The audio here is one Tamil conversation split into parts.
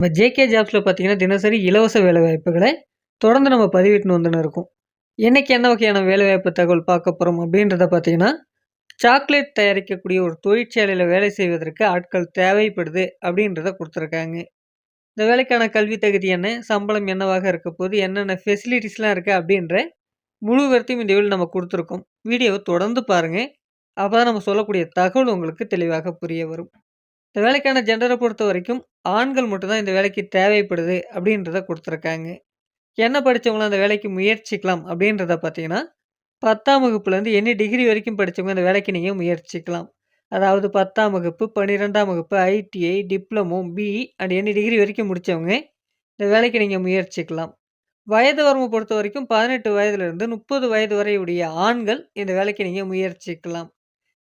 நம்ம ஜேகே ஜாப்ஸில் பார்த்தீங்கன்னா தினசரி இலவச வேலைவாய்ப்புகளை தொடர்ந்து நம்ம பதிவிட்டுன்னு வந்துன்னு இருக்கோம். இன்றைக்கி என்ன வகையான வேலைவாய்ப்பு தகவல் பார்க்க போகிறோம் அப்படின்றத பார்த்தீங்கன்னா சாக்லேட் தயாரிக்கக்கூடிய ஒரு தொழிற்சாலையில் வேலை செய்வதற்கு ஆட்கள் தேவைப்படுது அப்படின்றத கொடுத்துருக்காங்க. இந்த வேலைக்கான கல்வி தகுதி என்ன சம்பளம் என்னவாக இருக்க போது என்னென்ன ஃபெசிலிட்டிஸ்லாம் இருக்குது அப்படின்ற முழு வரத்தையும் இந்த வீடியோ நம்ம கொடுத்துருக்கோம். வீடியோவை தொடர்ந்து பாருங்கள் அப்போ தான் நம்ம சொல்லக்கூடிய தகவல் உங்களுக்கு தெளிவாக புரிய வரும். இந்த வேலைக்கான ஜெண்டரை பொறுத்த வரைக்கும் ஆண்கள் மட்டும்தான் இந்த வேலைக்கு தேவைப்படுது அப்படின்றத கொடுத்துருக்காங்க. என்ன படித்தவங்களும் அந்த வேலைக்கு முயற்சிக்கலாம் அப்படின்றத பார்த்தீங்கன்னா பத்தாம் வகுப்புலேருந்து என்ன டிகிரி வரைக்கும் படித்தவங்க அந்த வேலைக்கு நீங்கள் முயற்சிக்கலாம். அதாவது பத்தாம் வகுப்பு பன்னிரெண்டாம் வகுப்பு ஐடிஐ டிப்ளமோ பிஇ அண்ட் என்ன டிகிரி வரைக்கும் முடித்தவங்க இந்த வேலைக்கு நீங்கள் முயற்சிக்கலாம். வயது வரம்பு பொறுத்த வரைக்கும் பதினெட்டு வயதுலேருந்து முப்பது வயது வரை உடைய ஆண்கள் இந்த வேலைக்கு நீங்கள் முயற்சிக்கலாம்.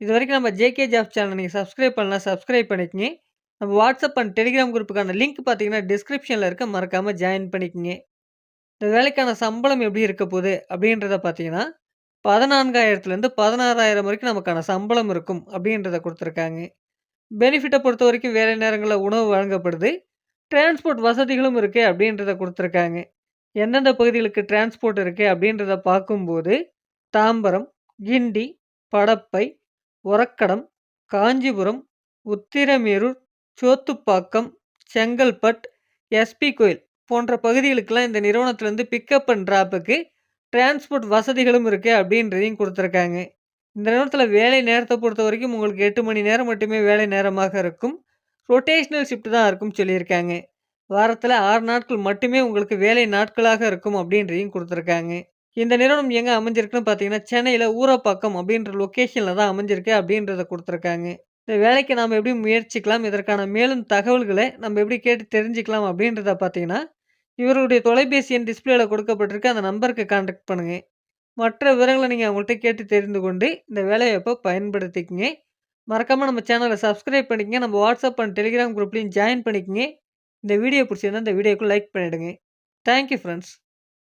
இது வரைக்கும் நம்ம ஜேகே ஜாப் சேனல் நீங்கள் சப்ஸ்கிரைப் பண்ணலாம் சப்ஸ்கிரைப் பண்ணிக்கங்க. நம்ம வாட்ஸ்அப் அண்ட் டெலிகிராம் குரூப்புக்கான லிங்க் பார்த்தீங்கன்னா டிஸ்கிரிப்ஷனில் இருக்க. மறக்காமல் ஜாயின் பண்ணிக்கங்க. இந்த வேலைக்கான சம்பளம் எப்படி இருக்க போகுது அப்படின்றத பார்த்தீங்கன்னா பதினான்காயிரத்துலேருந்து பதினாறாயிரம் வரைக்கும் நமக்கான சம்பளம் இருக்கும் அப்படின்றத கொடுத்துருக்காங்க. பெனிஃபிட்டை பொறுத்த வரைக்கும் வேலை நேரங்களில் உணவு வழங்கப்படுது. டிரான்ஸ்போர்ட் வசதிகளும் இருக்குது அப்படின்றத கொடுத்துருக்காங்க. எந்தெந்த பகுதிகளுக்கு டிரான்ஸ்போர்ட் இருக்குது அப்படின்றத பார்க்கும்போது தாம்பரம் கிண்டி படப்பை ஒரக்கடம் காஞ்சிபுரம் உத்திரமேரூர் சோத்துப்பாக்கம் செங்கல்பட் எஸ்பி கோயில் போன்ற பகுதிகளுக்கெல்லாம் இந்த நிறுவனத்துலேருந்து பிக்கப் அண்ட் ட்ராப்புக்கு டிரான்ஸ்போர்ட் வசதிகளும் இருக்குது அப்படின்றதையும் கொடுத்துருக்காங்க. இந்த நேரத்தில் வேலை நேரத்தை பொறுத்த வரைக்கும் உங்களுக்கு எட்டு மணி நேரம் மட்டுமே வேலை நேரமாக இருக்கும். ரொட்டேஷ்னல் ஷிஃப்ட் தான் இருக்கும் சொல்லியிருக்காங்க. வாரத்தில் ஆறு நாட்கள் மட்டுமே உங்களுக்கு வேலை நாட்களாக இருக்கும் அப்படின்றதையும் கொடுத்துருக்காங்க. இந்த நிறுவனம் எங்கே அமைஞ்சிருக்குன்னு பார்த்தீங்கன்னா சென்னையில் ஊரப்பாக்கம் அப்படின்ற லொக்கேஷனில் தான் அமைஞ்சிருக்கு அப்படின்றத கொடுத்துருக்காங்க. இந்த வேலைக்கு நாம் எப்படி முயற்சிக்கலாம்? இதற்கான மேலும் தகவல்களை நம்ம எப்படி கேட்டு தெரிஞ்சுக்கலாம் அப்படின்றத பார்த்தீங்கன்னா இவருடைய தொலைபேசி எண் டிஸ்பிளேல கொடுக்கப்பட்டிருக்கு. அந்த நம்பருக்கு கான்டாக்ட் பண்ணுங்கள் மற்ற விவரங்களை நீங்கள் அவங்கள்ட்ட கேட்டு தெரிந்து கொண்டு இந்த வேலைவாய்ப்பை பயன்படுத்திக்கங்க. மறக்காமல் நம்ம சேனலை சப்ஸ்கிரைப் பண்ணிக்கங்க. நம்ம வாட்ஸ்அப் அண்ட் டெலிகிராம் குரூப்லேயும் ஜாயின் பண்ணிக்கங்க. இந்த வீடியோ பிடிச்சிருந்தா இந்த வீடியோக்கு லைக் பண்ணிவிடுங்க தேங்க்யூ ஃப்ரெண்ட்ஸ்